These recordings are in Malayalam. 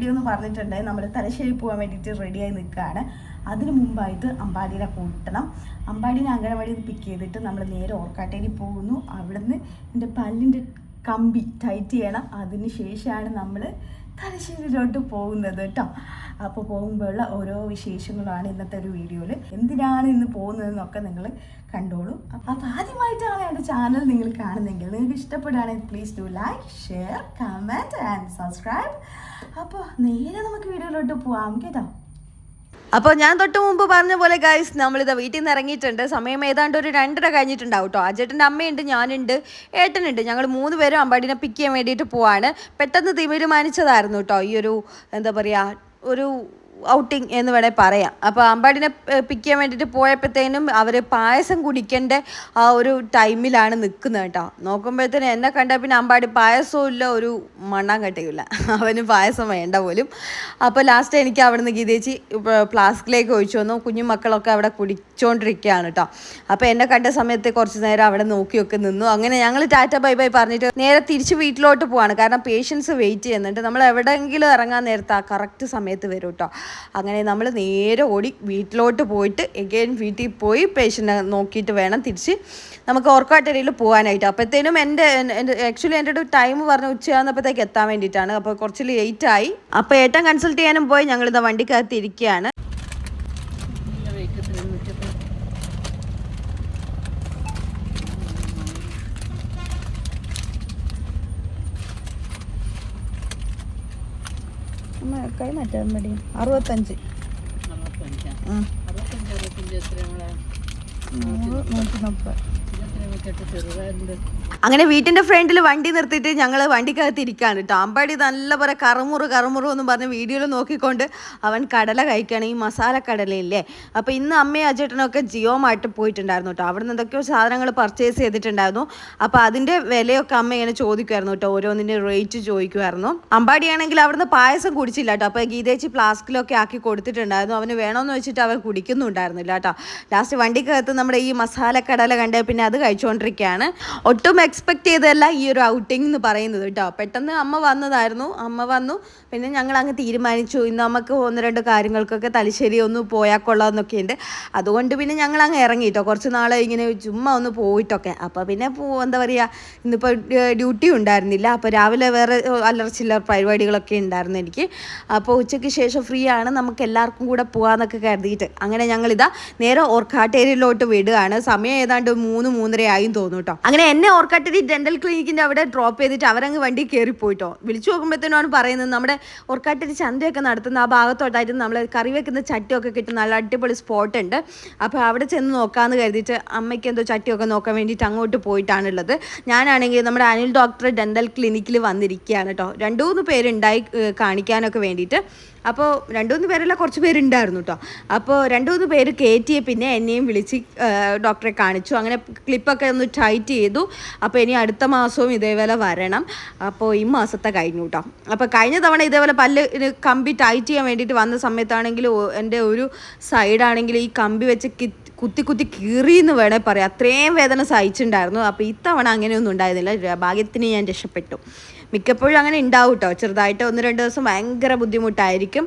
വീഡിയോ എന്ന് പറഞ്ഞിട്ടുണ്ടെങ്കിൽ നമ്മൾ തലശ്ശേരി പോകാൻ വേണ്ടിയിട്ട് റെഡിയായി നിൽക്കുകയാണ്. അതിന് മുമ്പായിട്ട് അമ്പാടിനെ കൂട്ടണം. അമ്പാടിനെ അങ്കണവാടിയിൽ നിന്ന് പിക്ക് ചെയ്തിട്ട് നമ്മൾ നേരെ ഓർക്കാട്ടേരി പോകുന്നു. അവിടുന്ന് എന്റെ പല്ലിന്റെ കമ്പി ടൈറ്റ് ചെയ്യണം. അതിന് ശേഷമാണ് നമ്മൾ തലശ്ശേരിയിലോട്ട് പോകുന്നത് കേട്ടോ. അപ്പോൾ പോകുമ്പോഴുള്ള ഓരോ വിശേഷങ്ങളാണ് ഇന്നത്തെ ഒരു വീഡിയോയിൽ എന്തിനാണ് ഇന്ന് പോകുന്നതെന്നൊക്കെ നിങ്ങൾ കണ്ടോളൂ. അപ്പോൾ ആദ്യമായിട്ടാണ് എന്റെ ചാനൽ നിങ്ങൾ കാണുന്നെങ്കിൽ നിങ്ങൾക്ക് ഇഷ്ടപ്പെടുകയാണെങ്കിൽ please do like share comment and subscribe അപ്പോൾ നേരെ നമുക്ക് വീഡിയോയിലോട്ട് പോവാം കേട്ടോ. അപ്പോൾ ഞാൻ തൊട്ട് മുമ്പ് പറഞ്ഞ പോലെ ഗൈസ് നമ്മളിത് വീട്ടിൽ നിന്ന് ഇറങ്ങിയിട്ടുണ്ട്. സമയം ഏതാണ്ട് ഒരു രണ്ടര കഴിഞ്ഞിട്ടുണ്ടാവും കേട്ടോ. അജേട്ടന്റെ അമ്മയുണ്ട് ഞാനുണ്ട് ഏട്ടനുണ്ട്. ഞങ്ങൾ മൂന്ന് പേരും അമ്പാടിനെ പിക്ക് ചെയ്യാൻ വേണ്ടിയിട്ട് പോവാണ്. പെട്ടെന്ന് തീരുമാനിച്ചതായിരുന്നു കേട്ടോ. ഈ ഒരു എന്താ പറയുക ഒരു ഔട്ടിങ് എന്ന് വേണേൽ പറയാം. അപ്പോൾ അമ്പാടിനെ പിക്ക് ചെയ്യാൻ വേണ്ടിയിട്ട് പോയപ്പോഴത്തേനും അവർ പായസം കുടിക്കേണ്ട ആ ഒരു ടൈമിലാണ് നിൽക്കുന്നത് കേട്ടോ. നോക്കുമ്പോഴത്തേനും എന്നെ കണ്ട പിന്നെ അമ്പാടി പായസവും ഇല്ല ഒരു മണ്ണാൻ കട്ടിയില്ല അവന് പായസം വേണ്ട പോലും. അപ്പോൾ ലാസ്റ്റ് എനിക്ക് അവിടെ നിന്ന് ഗീതേച്ചി ഫ്ലാസ്കിലേക്ക് ഒഴിച്ചു വന്നു. കുഞ്ഞു മക്കളൊക്കെ അവിടെ കുടിച്ചുകൊണ്ടിരിക്കുകയാണ് കേട്ടോ. അപ്പോൾ എന്നെ കണ്ട സമയത്ത് കുറച്ച് നേരം അവിടെ നോക്കിയൊക്കെ നിന്നു. അങ്ങനെ ഞങ്ങൾ ടാറ്റ ബൈ ബൈ പറഞ്ഞിട്ട് നേരെ തിരിച്ച് വീട്ടിലോട്ട് പോവാണ്. കാരണം പേഷ്യൻസ് വെയിറ്റ് ചെയ്യുന്നുണ്ട്. നമ്മൾ എവിടെയെങ്കിലും ഇറങ്ങാൻ നേരത്തെ ആ കറക്റ്റ് സമയത്ത് വരും കേട്ടോ. അങ്ങനെ നമ്മൾ നേരെ ഓടി വീട്ടിലോട്ട് പോയിട്ട് എഗെയിൻ വീട്ടിൽ പോയി പേഷ്യന്റിനെ നോക്കിയിട്ട് വേണം തിരിച്ച് നമുക്ക് ഓർക്കാട്ടരയിൽ പോകാനായിട്ട്. അപ്പോഴത്തേനും എന്റെ ആക്ച്വലി എന്റെ ഒരു ടൈം പറഞ്ഞ് ഉച്ചയാകുന്നപ്പോഴത്തേക്ക് എത്താൻ വേണ്ടിയിട്ടാണ്. അപ്പോൾ കുറച്ച് ലേറ്റായി അപ്പോൾ ഏട്ടൻ കൺസൾട്ട് ചെയ്യാനും പോയി. ഞങ്ങളിത് വണ്ടിക്കകത്ത് ഇരിക്കുകയാണ്. കൈ മാറ്റാൻ മതി അറുപത്തഞ്ച്. നൂറ്റി മുപ്പത് അങ്ങനെ വീട്ടിന്റെ ഫ്രണ്ടിൽ വണ്ടി നിർത്തിയിട്ട് ഞങ്ങൾ വണ്ടിക്കകത്ത് ഇരിക്കുകയാണ് കേട്ടോ. അമ്പാടി നല്ല പോലെ കറുമുറു കറുമുറു എന്ന് പറഞ്ഞ് വീഡിയോയിൽ നോക്കിക്കൊണ്ട് അവൻ കടല കഴിക്കുകയാണ് ഈ മസാല കടലയില്ലേ? അപ്പോൾ ഇന്ന് അമ്മയും അജേട്ടനൊക്കെ ജിയോ മാർട്ട് പോയിട്ടുണ്ടായിരുന്നു കേട്ടോ. അവിടെ നിന്ന് എന്തൊക്കെയോ സാധനങ്ങൾ പർച്ചേസ് ചെയ്തിട്ടുണ്ടായിരുന്നു. അപ്പോൾ അതിന്റെ വിലയൊക്കെ അമ്മ ഇങ്ങനെ ചോദിക്കുമായിരുന്നു കേട്ടോ ഓരോന്നിന്റെ റേറ്റ് ചോദിക്കുമായിരുന്നു അമ്പാടിയാണെങ്കിൽ അവിടുന്ന് പായസം കുടിച്ചില്ല കേട്ടോ. അപ്പോൾ ഗീതേച്ചി ഫ്ലാസ്കിലൊക്കെ ആക്കി കൊടുത്തിട്ടുണ്ടായിരുന്നു. അവന് വേണമെന്ന് വെച്ചിട്ട് അവൻ കുടിക്കുന്നുണ്ടായിരുന്നില്ല കേട്ടോ. ലാസ്റ്റ് വണ്ടിക്കകത്ത് നമ്മുടെ ഈ മസാല കടല കണ്ട് പിന്നെ അത് കഴിച്ചുകൊണ്ടിരിക്കുകയാണ് ഒട്ടും എക്സ്പെക്ട് ചെയ്തതല്ല ഈ ഒരു ഔട്ടിംഗ് എന്ന് പറയുന്നത് കേട്ടോ. പെട്ടെന്ന് അമ്മ വന്നതായിരുന്നു. അമ്മ വന്നു. പിന്നെ ഞങ്ങൾ അങ്ങ് തീരുമാനിച്ചു. ഇന്ന് നമുക്ക് ഒന്ന് രണ്ട് കാര്യങ്ങൾക്കൊക്കെ തലശ്ശേരി ഒന്ന് പോയാൽ കൊള്ളാമെന്നൊക്കെ ഉണ്ട് അതുകൊണ്ട് പിന്നെ ഞങ്ങൾ അങ്ങ് ഇറങ്ങി കേട്ടോ കുറച്ച് നാൾ ഇങ്ങനെ ചുമ്മാ ഒന്ന് പോയിട്ടൊക്കെ. അപ്പോൾ പിന്നെ പോ എന്താ പറയുക ഇന്നിപ്പോൾ ഡ്യൂട്ടി ഉണ്ടായിരുന്നില്ല. അപ്പോൾ രാവിലെ വേറെ അലർച്ചില്ല പരിപാടികളൊക്കെ ഉണ്ടായിരുന്നു എനിക്ക്. അപ്പോൾ ഉച്ചയ്ക്ക് ശേഷം ഫ്രീ ആണ്. നമുക്ക് എല്ലാവർക്കും കൂടെ പോകാമെന്നൊക്കെ കരുതിയിട്ട് അങ്ങനെ ഞങ്ങളിതാ നേരെ ഓർക്കാട്ടേരിയിലോട്ട് വിടുകയാണ്. സമയം ഏതാണ്ട് മൂന്ന് മൂന്നര ആയും തോന്നും കേട്ടോ അങ്ങനെ എന്നെ ഓർക്കാട്ടേരി ഡെന്റൽ ക്ലിനിക്കിന്റെ അവിടെ ഡ്രോപ്പ് ചെയ്തിട്ട് അവരങ്ങ് വണ്ടി കയറി പോയിട്ടോ വിളിച്ചു നോക്കുമ്പോഴത്തേനാണ് പറയുന്നത് നമ്മുടെ ഓർക്കാട്ടേരി ചന്തയൊക്കെ നടത്തുന്ന ആ ഭാഗത്തോട്ടായിട്ട് നമ്മൾ കറി വെക്കുന്ന ചട്ടിയൊക്കെ കിട്ടുന്ന നല്ല അടിപൊളി സ്പോട്ട് ഉണ്ട് അപ്പോൾ അവിടെ ചെന്ന് നോക്കാമെന്ന് കരുതിയിട്ട് അമ്മയ്ക്ക് എന്തോ ചട്ടിയൊക്കെ നോക്കാൻ വേണ്ടിയിട്ട് അങ്ങോട്ട് പോയിട്ടാണുള്ളത്. ഞാനാണെങ്കിൽ നമ്മുടെ അനിൽ ഡോക്ടർ ഡെന്റൽ ക്ലിനിക്കിൽ വന്നിരിക്കുകയാണ് കേട്ടോ. രണ്ടു മൂന്ന് പേരുണ്ടായി കാണിക്കാനൊക്കെ വേണ്ടിയിട്ട്. അപ്പോൾ രണ്ടുമൂന്ന് പേരല്ല കുറച്ച് പേരുണ്ടായിരുന്നു കേട്ടോ അപ്പോൾ രണ്ടുമൂന്ന് പേര് കയറ്റിയ പിന്നെ എന്നെയും വിളിച്ച് ഡോക്ടറെ കാണിച്ചു. അങ്ങനെ ക്ലിപ്പൊക്കെ ഒന്ന് ടൈറ്റ് ചെയ്തു. അപ്പോൾ ഇനി അടുത്ത മാസവും ഇതേപോലെ വരണം. അപ്പോൾ ഈ മാസത്തെ കഴിഞ്ഞു കേട്ടോ അപ്പോൾ കഴിഞ്ഞ തവണ ഇതേപോലെ പല്ല് കമ്പി ടൈറ്റ് ചെയ്യാൻ വേണ്ടിയിട്ട് വന്ന സമയത്താണെങ്കിൽ എന്റെ ഒരു സൈഡാണെങ്കിൽ ഈ കമ്പി വെച്ച് കുത്തി കുത്തി കീറി എന്ന് വേണേൽ പറയാം. അത്രയും വേദന സഹിച്ചിട്ടുണ്ടായിരുന്നു. അപ്പോൾ ഇത്തവണ അങ്ങനെയൊന്നും ഉണ്ടായിരുന്നില്ല. ഭാഗ്യത്തിന് ഞാൻ രക്ഷപ്പെട്ടു. മിക്കപ്പോഴും അങ്ങനെ ഉണ്ടാവും കേട്ടോ ചെറുതായിട്ട് ഒന്ന് രണ്ട് ദിവസം ഭയങ്കര ബുദ്ധിമുട്ടായിരിക്കും.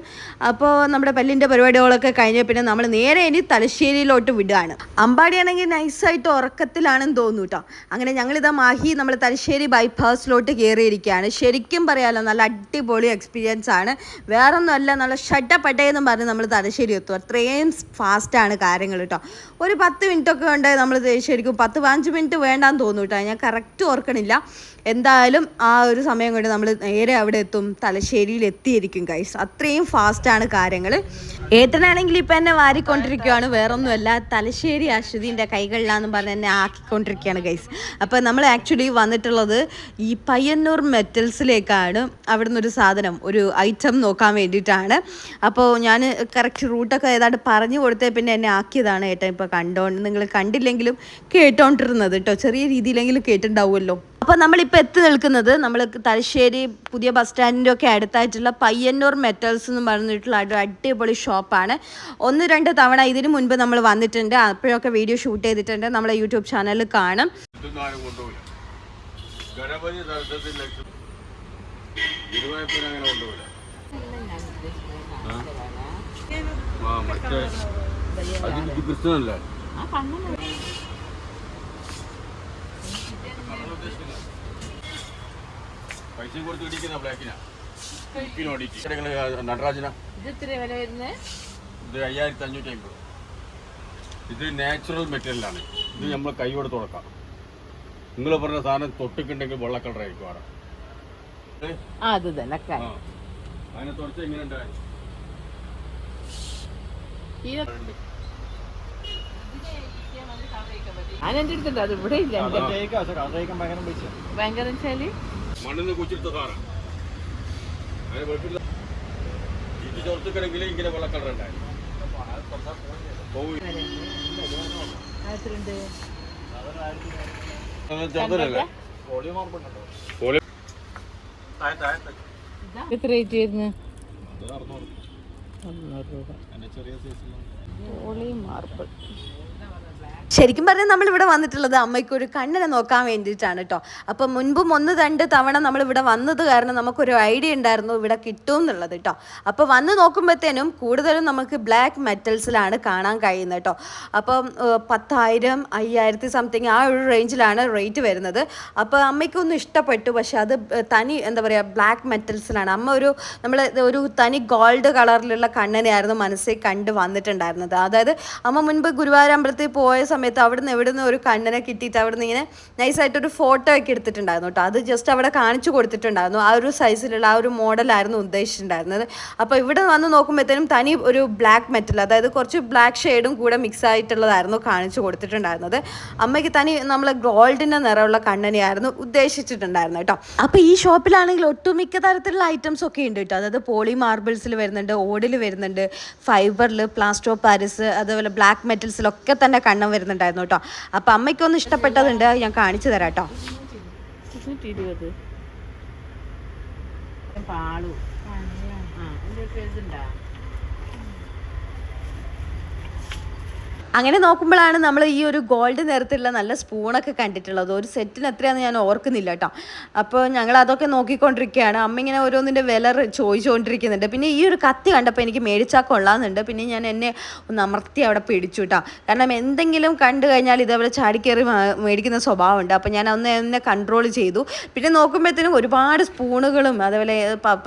അപ്പോൾ നമ്മുടെ പല്ലിന്റെ പരിപാടികളൊക്കെ കഴിഞ്ഞ പിന്നെ നമ്മൾ നേരെ ഇനി തലശ്ശേരിയിലോട്ട് വിടുകയാണ്. അമ്പാടിയാണെങ്കിൽ നൈസായിട്ട് ഉറക്കത്തിലാണെന്ന് തോന്നുന്നു കേട്ടോ അങ്ങനെ ഞങ്ങളിതാ മാഹി നമ്മൾ തലശ്ശേരി ബൈപ്പാസിലോട്ട് കയറിയിരിക്കുകയാണ് ശരിക്കും പറയാമല്ലോ നല്ല അടിപൊളി എക്സ്പീരിയൻസ് ആണ്. വേറെ ഒന്നുമല്ല നല്ല ഷട്ടപ്പട്ടയെന്നും പറഞ്ഞ് നമ്മൾ തലശ്ശേരി എത്തും. അത്രയും ഫാസ്റ്റാണ് കാര്യങ്ങൾ കേട്ടോ ഒരു പത്ത് മിനിറ്റ് ഒക്കെ ഉണ്ട് നമ്മൾ ശരിക്കും പത്ത് പതിനഞ്ച് മിനിറ്റ് വേണ്ടാന്ന് തോന്നുന്നു കേട്ടോ ഞാൻ കറക്റ്റ് ഓർക്കണില്ല എന്തായാലും ആ ഒരു സമയം കൊണ്ട് നമ്മൾ നേരെ അവിടെ എത്തും തലശ്ശേരിയിൽ എത്തിയിരിക്കും കൈസ് അത്രയും ഫാസ്റ്റാണ് കാര്യങ്ങൾ ഏട്ടനാണെങ്കിൽ ഇപ്പം എന്നെ വാരിക്കൊണ്ടിരിക്കുകയാണ് വേറൊന്നുമല്ല. തലശ്ശേരി അശ്വതിന്റെ കൈകളിലാന്ന് പറഞ്ഞ് എന്നെ ആക്കിക്കൊണ്ടിരിക്കുകയാണ് കൈസ് അപ്പോൾ നമ്മൾ ആക്ച്വലി വന്നിട്ടുള്ളത് ഈ പയ്യന്നൂർ മെറ്റൽസിലേക്കാണ് അവിടുന്ന് ഒരു സാധനം ഒരു ഐറ്റം നോക്കാൻ വേണ്ടിയിട്ടാണ്. അപ്പോൾ ഞാൻ കറക്റ്റ് റൂട്ടൊക്കെ ഏതാണ്ട് പറഞ്ഞു കൊടുത്തേ പിന്നെ എന്നെ ആക്കിയതാണ് ഏട്ടൻ ഇപ്പോൾ കണ്ടോണ്ട്. നിങ്ങൾ കണ്ടില്ലെങ്കിലും കേട്ടോണ്ടിരുന്നത് കേട്ടോ ചെറിയ രീതിയിലെങ്കിലും കേട്ടിട്ടുണ്ടാവുമല്ലോ അപ്പോൾ നമ്മളിപ്പോൾ എത്തി നിൽക്കുന്നത് നമ്മൾ തലശ്ശേരി പുതിയ ബസ് സ്റ്റാൻഡിന്റെ ഒക്കെ അടുത്തായിട്ടുള്ള പയ്യന്നൂർ മെറ്റൽസ് എന്ന് പറഞ്ഞിട്ടുള്ള ഒരു അടിപൊളി ഷോപ്പാണ്. ഒന്ന് രണ്ട് തവണ ഇതിന് മുൻപ് നമ്മൾ വന്നിട്ടുണ്ട്. അപ്പോഴൊക്കെ വീഡിയോ ഷൂട്ട് ചെയ്തിട്ടുണ്ട്. നമ്മളെ യൂട്യൂബ് ചാനലിൽ കാണും. ഇതൊന്നും ആരും കൊണ്ടുപോയില്ല ഗണപതി സരസ്വതി ലക്ഷ്മി ഗുരുവായൂരപ്പനെ അങ്ങനെ കൊണ്ടുപോയില്ല ആ മറ്റേ അത് ഇത് പൈസ കൊടുത്ത് ഇടിക്കുന്ന ബ്ലാക്കിനാ. നടരാജന? ഇത് അയ്യായിരത്തി അഞ്ഞൂറ്റി അമ്പത് ഇത് നാച്ചുറൽ മെറ്റീരിയലാണ് ഇത് നമ്മൾ കൈ കൊടുത്ത് തുടക്കാം നിങ്ങൾ പറഞ്ഞ സാധനം തൊട്ടിട്ടുണ്ടെങ്കിൽ വെള്ള കളറായിരിക്കും അവിടെ ഏ? ആ അത് തന്നെ. അതിനെ തുറച്ച് എങ്ങനെയുണ്ട്? ഞാൻ അടുത്തുണ്ട് അത് ഇവിടെ ഇല്ല ഭയങ്കര വെച്ചാൽ? മണ്ണിന്ന് കുച്ചിട്ട് ഇങ്ങനെ എത്ര റേറ്റ് വരുന്നു? അറുന്നൂറ്. രൂപ. പോളി മാർബിൾ ശരിക്കും പറഞ്ഞാൽ നമ്മൾ ഇവിടെ വന്നിട്ടുള്ളത് അമ്മയ്ക്ക് ഒരു കണ്ണിനെ നോക്കാൻ വേണ്ടിയിട്ടാണ് കേട്ടോ. അപ്പം മുൻപും ഒന്ന് രണ്ട് തവണ നമ്മൾ ഇവിടെ വന്നത് കാരണം നമുക്കൊരു ഐഡിയ ഉണ്ടായിരുന്നു ഇവിടെ കിട്ടും എന്നുള്ളത് കേട്ടോ. അപ്പോൾ വന്ന് നോക്കുമ്പോഴത്തേനും കൂടുതലും നമുക്ക് ബ്ലാക്ക് മെറ്റൽസിലാണ് കാണാൻ കഴിയുന്നത് കേട്ടോ. അപ്പം പത്തായിരം അയ്യായിരത്തി സംതിങ് ആ ഒരു റേഞ്ചിലാണ് റേറ്റ് വരുന്നത്. അപ്പോൾ അമ്മയ്ക്കൊന്നും ഇഷ്ടപ്പെട്ടു. പക്ഷെ അത് തനി എന്താ പറയുക ബ്ലാക്ക് മെറ്റൽസിലാണ്. അമ്മ ഒരു നമ്മൾ ഒരു തനി ഗോൾഡ് കളറിലുള്ള കണ്ണനെയായിരുന്നു മനസ്സിൽ കണ്ട് വന്നിട്ടുണ്ടായിരുന്നത്. അതായത് അമ്മ മുൻപ് ഗുരുവായൂർ അമ്പലത്തിൽ പോയ അവിടുന്ന് എവിടുന്ന് ഒരു കണ്ണനെ കിട്ടിയിട്ട് അവിടുന്ന് ഇങ്ങനെ നൈസായിട്ടൊരു ഫോട്ടോ ഒക്കെ എടുത്തിട്ടുണ്ടായിരുന്നു കേട്ടോ അത് ജസ്റ്റ് അവിടെ കാണിച്ചു കൊടുത്തിട്ടുണ്ടായിരുന്നു. ആ ഒരു സൈസിലുള്ള ആ ഒരു മോഡലായിരുന്നു ഉദ്ദേശിച്ചിട്ടുണ്ടായിരുന്നത്. അപ്പോൾ ഇവിടെ വന്ന് നോക്കുമ്പോഴത്തേനും തനി ഒരു ബ്ലാക്ക് മെറ്റൽ അതായത് കുറച്ച് ബ്ലാക്ക് ഷെയ്ഡും കൂടെ മിക്സ് ആയിട്ടുള്ളതായിരുന്നു കാണിച്ചു കൊടുത്തിട്ടുണ്ടായിരുന്നത്. അമ്മയ്ക്ക് തനി നമ്മൾ ഗോൾഡിന്റെ നിറമുള്ള കണ്ണനെയായിരുന്നു ഉദ്ദേശിച്ചിട്ടുണ്ടായിരുന്നു കേട്ടോ അപ്പോൾ ഈ ഷോപ്പിലാണെങ്കിൽ ഒട്ടുമിക്ക തരത്തിലുള്ള ഐറ്റംസ് ഒക്കെ ഉണ്ട് കേട്ടോ അതായത് പോളി മാർബിൾസിൽ വരുന്നുണ്ട് ഓടിൽ വരുന്നുണ്ട് ഫൈബറിൽ പ്ലാസ്റ്റോ പാരിസ് അതുപോലെ ബ്ലാക്ക് മെറ്റൽസിലൊക്കെ തന്നെ കണ്ണം വരുന്നുണ്ടായിരുന്നു കേട്ടോ. അപ്പൊ അമ്മയ്ക്കൊന്നും ഇഷ്ടപ്പെട്ടതുണ്ട്. ഞാൻ കാണിച്ചു തരാം കേട്ടോ. പാളു ആ എന്തൊക്കെ ഇതുണ്ടാ? അങ്ങനെ നോക്കുമ്പോഴാണ് നമ്മൾ ഈ ഒരു ഗോൾഡ് നിറത്തിലുള്ള നല്ല സ്പൂണൊക്കെ കണ്ടിട്ടുള്ളത്. ഒരു സെറ്റിന് എത്രയാണെന്ന് ഞാൻ ഓർക്കുന്നില്ല കേട്ടോ. അപ്പോൾ ഞങ്ങൾ അതൊക്കെ നോക്കിക്കൊണ്ടിരിക്കുകയാണ്. അമ്മ ഇങ്ങനെ ഓരോന്നിന്റെ വില ചോദിച്ചുകൊണ്ടിരിക്കുന്നുണ്ട്. പിന്നെ ഈ ഒരു കത്തി കണ്ടപ്പോൾ എനിക്ക് മേടിച്ചാൽ കൊള്ളാമെന്നുണ്ട്. പിന്നെ ഞാൻ എന്നെ ഒന്ന് അമർത്തി അവിടെ പിടിച്ചു കേട്ടോ. കാരണം എന്തെങ്കിലും കണ്ടു കഴിഞ്ഞാൽ ഇതേപോലെ ചാടിക്കേറി മേടിക്കുന്ന സ്വഭാവമുണ്ട്. അപ്പോൾ ഞാൻ ഒന്ന് എന്നെ കൺട്രോൾ ചെയ്തു. പിന്നെ നോക്കുമ്പോഴത്തേനും ഒരുപാട് സ്പൂണുകളും അതേപോലെ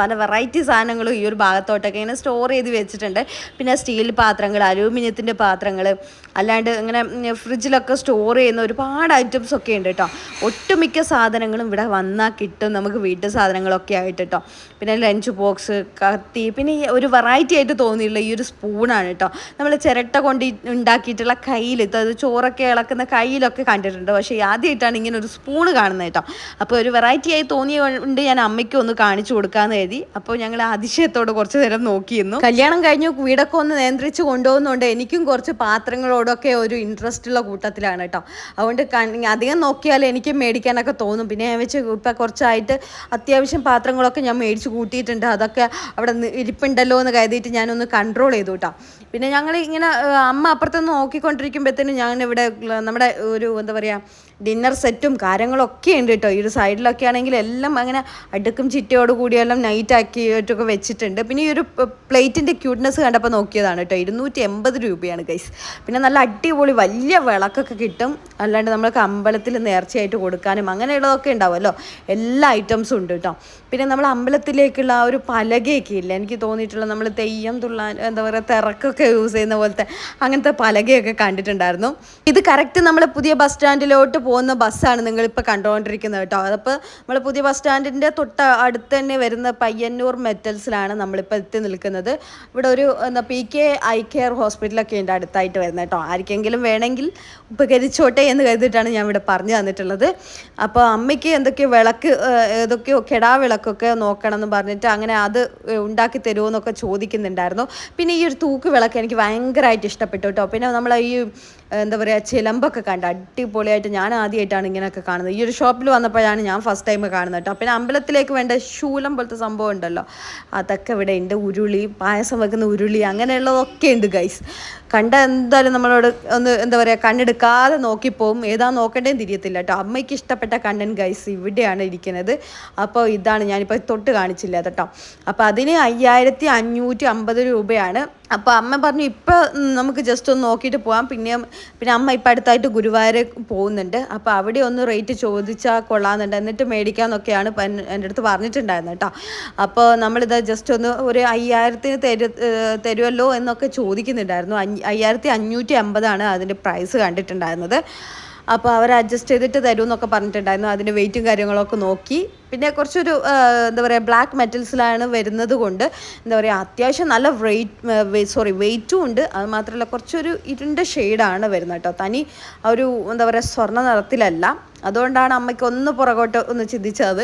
പല വെറൈറ്റി സാധനങ്ങളും ഈ ഒരു ഭാഗത്തോട്ടൊക്കെ ഇങ്ങനെ സ്റ്റോർ ചെയ്ത് വെച്ചിട്ടുണ്ട്. പിന്നെ സ്റ്റീൽ പാത്രങ്ങൾ അലൂമിനിയത്തിന്റെ പാത്രങ്ങൾ അല്ലാണ്ട് ഇങ്ങനെ ഫ്രിഡ്ജിലൊക്കെ സ്റ്റോർ ചെയ്യുന്ന ഒരുപാട് ഐറ്റംസ് ഒക്കെ ഉണ്ട് കേട്ടോ ഒട്ടുമിക്ക സാധനങ്ങളും ഇവിടെ വന്നാൽ കിട്ടും നമുക്ക് വീട്ടു സാധനങ്ങളൊക്കെ ആയിട്ട് കേട്ടോ പിന്നെ ലഞ്ച് ബോക്സ് കത്തി പിന്നെ ഒരു വെറൈറ്റി ആയിട്ട് തോന്നിയുള്ള ഈ ഒരു സ്പൂണാണ് കേട്ടോ നമ്മൾ ചിരട്ട കൊണ്ട് ഉണ്ടാക്കിയിട്ടുള്ള കയ്യിൽ അത് ചോറൊക്കെ ഇളക്കുന്ന കയ്യിലൊക്കെ കണ്ടിട്ടുണ്ട്. പക്ഷേ ആദ്യമായിട്ടാണ് ഇങ്ങനെ ഒരു സ്പൂണ് കാണുന്നത് കേട്ടോ അപ്പോൾ ഒരു വെറൈറ്റി ആയി തോന്നിയുകൊണ്ട് ഞാൻ അമ്മയ്ക്ക് ഒന്ന് കാണിച്ചു കൊടുക്കാമെന്ന് കരുതി. അപ്പോൾ ഞങ്ങൾ അതിശയത്തോട് കുറച്ച് നേരം നോക്കിയിരുന്നു. കല്യാണം കഴിഞ്ഞു വീടൊക്കെ ഒന്ന് നിയന്ത്രിച്ച് കൊണ്ടുപോകുന്നുണ്ട്. എനിക്കും കുറച്ച് പാത്രങ്ങളോടൊക്കെ ഒരു ഇൻട്രസ്റ്റ് ഉള്ള കൂട്ടത്തിലാണ് കേട്ടോ. അതുകൊണ്ട് അധികം നോക്കിയാൽ എനിക്ക് മേടിക്കാനൊക്കെ തോന്നും. പിന്നെ ഞാൻ വെച്ച് ഇപ്പം കുറച്ചായിട്ട് അത്യാവശ്യം പാത്രങ്ങളൊക്കെ ഞാൻ മേടിച്ച് കൂട്ടിയിട്ടുണ്ട്. അതൊക്കെ അവിടെ ഇരിപ്പുണ്ടല്ലോ എന്ന് കരുതിയിട്ട് ഞാനൊന്ന് കൺട്രോൾ ചെയ്തു കേട്ടോ. പിന്നെ ഞങ്ങൾ ഇങ്ങനെ അമ്മ അപ്പുറത്തുനിന്ന് നോക്കിക്കൊണ്ടിരിക്കുമ്പോഴത്തേനും ഞാൻ ഇവിടെ നമ്മുടെ ഒരു എന്താ പറയുക ഡിന്നർ സെറ്റും കാര്യങ്ങളൊക്കെ ഉണ്ട് കേട്ടോ. ഈ ഒരു സൈഡിലൊക്കെ ആണെങ്കിൽ എല്ലാം അങ്ങനെ അടുക്കും ചിറ്റയോട് കൂടിയെല്ലാം നൈറ്റ് ആക്കിയിട്ടൊക്കെ വെച്ചിട്ടുണ്ട്. പിന്നെ ഈ ഒരു പ്ലേറ്റിന്റെ ക്യൂട്ട്നെസ് കണ്ടപ്പോൾ നോക്കിയതാണ് കേട്ടോ. ഇരുന്നൂറ്റി എൺപത് രൂപയാണ് ഗൈസ് പിന്നെ നല്ല അടിപൊളി വലിയ വിളക്കൊക്കെ കിട്ടും. അല്ലാണ്ട് നമ്മൾക്ക് അമ്പലത്തിൽ നേർച്ചയായിട്ട് കൊടുക്കാനും അങ്ങനെയുള്ളതൊക്കെ ഉണ്ടാവുമല്ലോ. എല്ലാ ഐറ്റംസും ഉണ്ട് കേട്ടോ. പിന്നെ നമ്മൾ അമ്പലത്തിലേക്കുള്ള ആ ഒരു പലകയൊക്കെ ഇല്ല? എനിക്ക് തോന്നിയിട്ടുള്ള നമ്മൾ തെയ്യം തുള്ളാൻ എന്താ പറയുക തിറക്കൊക്കെ യൂസ് ചെയ്യുന്ന പോലത്തെ അങ്ങനത്തെ പലകയൊക്കെ കണ്ടിട്ടുണ്ടായിരുന്നു. ഇത് കറക്റ്റ് നമ്മൾ പുതിയ ബസ് സ്റ്റാൻഡിലോട്ട് പോകുന്ന ബസ്സാണ് നിങ്ങളിപ്പോൾ കണ്ടുകൊണ്ടിരിക്കുന്നത് കേട്ടോ. അതപ്പോൾ നമ്മൾ പുതിയ ബസ് സ്റ്റാൻഡിന്റെ തൊട്ട് അടുത്ത് തന്നെ വരുന്ന പയ്യന്നൂർ മെറ്റൽസിലാണ് നമ്മളിപ്പോൾ എത്തി നിൽക്കുന്നത്. ഇവിടെ ഒരു എന്താ പി കെ ഐ കെയർ ഹോസ്പിറ്റലൊക്കെ ഉണ്ട് അടുത്തായിട്ട് വരുന്നത് കേട്ടോ. ആർക്കെങ്കിലും വേണമെങ്കിൽ ഉപകരിച്ചോട്ടെ എന്ന് കരുതിയിട്ടാണ് ഞാൻ ഇവിടെ പറഞ്ഞു തന്നിട്ടുള്ളത്. അപ്പോൾ അമ്മയ്ക്ക് എന്തൊക്കെയോ വിളക്ക് ഏതൊക്കെയോ കെടാ വിളക്കൊക്കെ നോക്കണം എന്ന് പറഞ്ഞിട്ട് അങ്ങനെ അത് ഉണ്ടാക്കി തരുമോ എന്നൊക്കെ ചോദിക്കുന്നുണ്ടായിരുന്നു. പിന്നെ ഈ ഒരു തൂക്ക് വിളക്ക് എനിക്ക് ഭയങ്കരമായിട്ട് ഇഷ്ടപ്പെട്ടു കേട്ടോ. പിന്നെ നമ്മൾ ഈ എന്താ പറയുക ചിലമ്പൊക്കെ കണ്ട് അടിപൊളിയായിട്ട് ഞാൻ ആദ്യമായിട്ടാണ് ഇങ്ങനെയൊക്കെ കാണുന്നത്. ഈ ഒരു ഷോപ്പിൽ വന്നപ്പോഴാണ് ഞാൻ ഫസ്റ്റ് ടൈം കാണുന്നത് കേട്ടോ. പിന്നെ അമ്പലത്തിലേക്ക് വേണ്ട ശൂലം പോലത്തെ സംഭവം ഉണ്ടല്ലോ. അതൊക്കെ ഇവിടെ ഉണ്ട്. ഉരുളി പായസം വെക്കുന്ന ഉരുളി അങ്ങനെയുള്ളതൊക്കെ ഉണ്ട് ഗൈസ് കണ്ട എന്തായാലും നമ്മളോട് ഒന്ന് എന്താ പറയുക കണ്ണെടുക്കാതെ നോക്കിപ്പോവും ഏതാ നോക്കേണ്ടതെന്ന് തിരിയത്തില്ല കേട്ടോ. അമ്മയ്ക്ക് ഇഷ്ടപ്പെട്ട കണ്ണൻ ഗൈസ് ഇവിടെയാണ് ഇരിക്കുന്നത്. അപ്പോൾ ഇതാണ് ഞാനിപ്പോൾ തൊട്ട് കാണിച്ചില്ല കേട്ടോ. അപ്പോൾ അതിന് അയ്യായിരത്തി അഞ്ഞൂറ്റി അമ്പത് രൂപയാണ് അപ്പോൾ അമ്മ പറഞ്ഞു ഇപ്പോൾ നമുക്ക് ജസ്റ്റ് ഒന്ന് നോക്കിയിട്ട് പോകാം പിന്നെ പിന്നെ അമ്മ ഇപ്പം അടുത്തായിട്ട് ഗുരുവായൂർ പോകുന്നുണ്ട്. അപ്പോൾ അവിടെ ഒന്ന് റേറ്റ് ചോദിച്ചാൽ കൊള്ളാമെന്നുണ്ട്. എന്നിട്ട് മേടിക്കാമെന്നൊക്കെയാണ് എന്റെ അടുത്ത് പറഞ്ഞിട്ടുണ്ടായിരുന്നു കേട്ടോ അപ്പോൾ നമ്മളിത് ജസ്റ്റ് ഒന്ന് ഒരു അയ്യായിരത്തിന് തരു തരുമല്ലോ എന്നൊക്കെ ചോദിക്കുന്നുണ്ടായിരുന്നു. അയ്യായിരത്തി അഞ്ഞൂറ്റി അമ്പതാണ് അതിന്റെ പ്രൈസ് കണ്ടിട്ടുണ്ടായിരുന്നത്. അപ്പോൾ അവർ അഡ്ജസ്റ്റ് ചെയ്തിട്ട് തരും എന്നൊക്കെ പറഞ്ഞിട്ടുണ്ടായിരുന്നു അതിന്റെ വെയിറ്റും കാര്യങ്ങളൊക്കെ നോക്കി. പിന്നെ കുറച്ചൊരു എന്താ പറയുക ബ്ലാക്ക് മെറ്റൽസിലാണ് വരുന്നത് കൊണ്ട് എന്താ പറയുക അത്യാവശ്യം നല്ല വെയിറ്റ് സോറി വെയിറ്റും ഉണ്ട്. അത് മാത്രമല്ല കുറച്ചൊരു ഇരുണ്ട ഷെയ്ഡാണ് വരുന്നത് കേട്ടോ തനി ഒരു എന്താ പറയുക സ്വർണ നിറത്തിലല്ല. അതുകൊണ്ടാണ് അമ്മയ്ക്ക് ഒന്ന് പുറകോട്ട് ഒന്ന് ചിന്തിച്ചത്.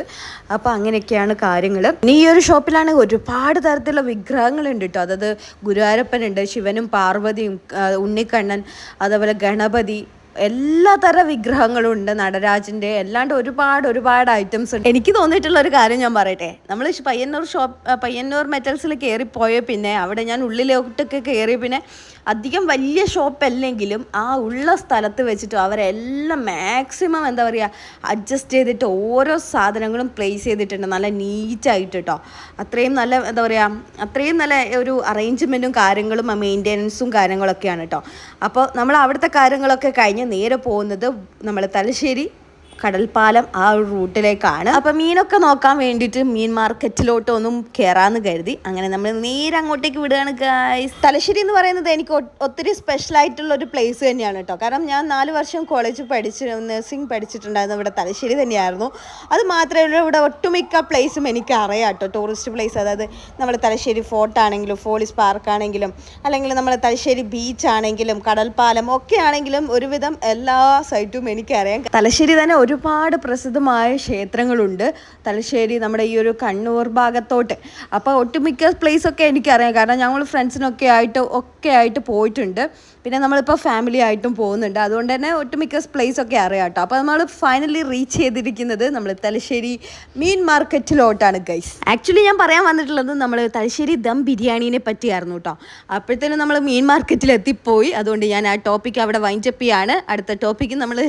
അപ്പോൾ അങ്ങനെയൊക്കെയാണ് കാര്യങ്ങൾ ഇനി ഈ ഒരു ഷോപ്പിലാണ് ഒരുപാട് തരത്തിലുള്ള വിഗ്രഹങ്ങളുണ്ട് കേട്ടോ അതായത് ഗുരുവായൂരപ്പനുണ്ട് ശിവനും പാർവതിയും ഉണ്ണിക്കണ്ണൻ അതേപോലെ ഗണപതി എല്ലാ തര വിഗ്രഹങ്ങളും ഉണ്ട് നടരാജന്റെ അല്ലാണ്ട് ഒരുപാട് ഒരുപാട് ഐറ്റംസ് ഉണ്ട്. എനിക്ക് തോന്നിയിട്ടുള്ള ഒരു കാര്യം ഞാൻ പറയട്ടെ. നമ്മൾ പയ്യന്നൂർ ഷോപ്പ് പയ്യന്നൂർ മെറ്റൽസിൽ കയറി കയറിപ്പോയ പിന്നെ അവിടെ ഞാൻ ഉള്ളിലോട്ടൊക്കെ കയറി പിന്നെ അധികം വലിയ ഷോപ്പ് അല്ലെങ്കിലും ആ ഉള്ള സ്ഥലത്ത് വെച്ചിട്ട് അവരെല്ലാം മാക്സിമം എന്താ പറയുക അഡ്ജസ്റ്റ് ചെയ്തിട്ട് ഓരോ സാധനങ്ങളും പ്ലേസ് ചെയ്തിട്ടുണ്ട്. നല്ല നീറ്റായിട്ട് കേട്ടോ അത്രയും നല്ല എന്താ പറയുക അത്രയും നല്ല ഒരു അറേഞ്ച്മെന്റും കാര്യങ്ങളും മെയിന്റെനൻസും കാര്യങ്ങളൊക്കെയാണ് കേട്ടോ അപ്പോൾ നമ്മൾ അവിടുത്തെ കാര്യങ്ങളൊക്കെ കഴിഞ്ഞ് നേരെ പോകുന്നത് നമ്മൾ തലശ്ശേരി കടൽപ്പാലം ആ ഒരു റൂട്ടിലേക്കാണ്. അപ്പം മീനൊക്കെ നോക്കാൻ വേണ്ടിയിട്ട് മീൻ മാർക്കറ്റിലോട്ട് ഒന്നും കയറാന്ന് കരുതി. അങ്ങനെ നമ്മൾ നേരെ അങ്ങോട്ടേക്ക് വിടുകയാണ് ഗായ്സ് തലശ്ശേരി എന്ന് പറയുന്നത് എനിക്ക് ഒത്തിരി സ്പെഷ്യൽ ആയിട്ടുള്ള ഒരു പ്ലേസ് തന്നെയാണ് കേട്ടോ. കാരണം ഞാൻ നാല് വർഷം കോളേജ് പഠിച്ച് നഴ്സിംഗ് പഠിച്ചിട്ടുണ്ടായിരുന്നു. ഇവിടെ തലശ്ശേരി തന്നെയായിരുന്നു. അത് മാത്രമേ ഉള്ളൂ ഇവിടെ ഒട്ടുമിക്ക പ്ലേസും എനിക്ക് അറിയാം കേട്ടോ. ടൂറിസ്റ്റ് പ്ലേസ് അതായത് നമ്മുടെ തലശ്ശേരി ഫോർട്ട് ആണെങ്കിലും ഫോളിസ് പാർക്ക് ആണെങ്കിലും അല്ലെങ്കിൽ നമ്മുടെ തലശ്ശേരി ബീച്ച് ആണെങ്കിലും കടൽപ്പാലം ഒക്കെ ആണെങ്കിലും ഒരുവിധം എല്ലാ സൈറ്റും എനിക്കറിയാം. തലശ്ശേരി തന്നെ ഒരുപാട് പ്രസിദ്ധമായ ക്ഷേത്രങ്ങളുണ്ട്. തലശ്ശേരി നമ്മുടെ ഈ ഒരു കണ്ണൂർ ഭാഗത്തോട്ട്. അപ്പോൾ ഒട്ടുമിക്ക പ്ലേസ് ഒക്കെ എനിക്കറിയാം. കാരണം ഞങ്ങൾ ഫ്രണ്ട്സിനൊക്കെ ആയിട്ട് ഒക്കെ ആയിട്ട് പോയിട്ടുണ്ട്. പിന്നെ നമ്മളിപ്പോൾ ഫാമിലി ആയിട്ടും പോകുന്നുണ്ട്. അതുകൊണ്ട് തന്നെ ഒട്ടുമിക്ക പ്ലേസ് ഒക്കെ അറിയാം കേട്ടോ. അപ്പോൾ നമ്മൾ ഫൈനലി റീച്ച് ചെയ്തിരിക്കുന്നത് നമ്മൾ തലശ്ശേരി മീൻ മാർക്കറ്റിലോട്ടാണ് ഗൈസ് ആക്ച്വലി ഞാൻ പറയാൻ വന്നിട്ടുള്ളത് നമ്മൾ തലശ്ശേരി ദം ബിരിയാണീനെ പറ്റിയായിരുന്നു കേട്ടോ. അപ്പോഴത്തേനും നമ്മൾ മീൻ മാർക്കറ്റിൽ എത്തിപ്പോയി അതുകൊണ്ട് ഞാൻ ആ ടോപ്പിക്ക് അവിടെ വൈൻഡപ്പ് ചെയ്യാണ്. അടുത്ത ടോപ്പിക്ക് നമ്മൾ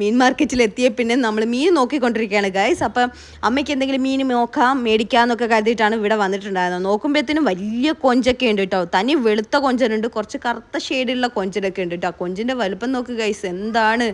മീൻ മാർക്കറ്റിൽ എത്തിയ പിന്നെ നമ്മൾ മീൻ നോക്കിക്കൊണ്ടിരിക്കുകയാണ് ഗൈസ് അപ്പം അമ്മയ്ക്ക് എന്തെങ്കിലും മീൻ നോക്കാം മേടിക്കാമെന്നൊക്കെ കരുതിയിട്ടാണ് ഇവിടെ വന്നിട്ടുണ്ടായിരുന്നത്. നോക്കുമ്പോഴത്തേനും വലിയ കൊഞ്ചൊക്കെ ഉണ്ട് കേട്ടോ. തനി വെളുത്ത കൊഞ്ചനുണ്ട് കുറച്ച് കറുത്ത ഷെയ്ഡുള്ള കൊഞ്ചനൊക്കെ ഉണ്ട് കേട്ടോ. കൊഞ്ചിന്റെ വലുപ്പം നോക്ക് ഗൈസ് എന്താണ്?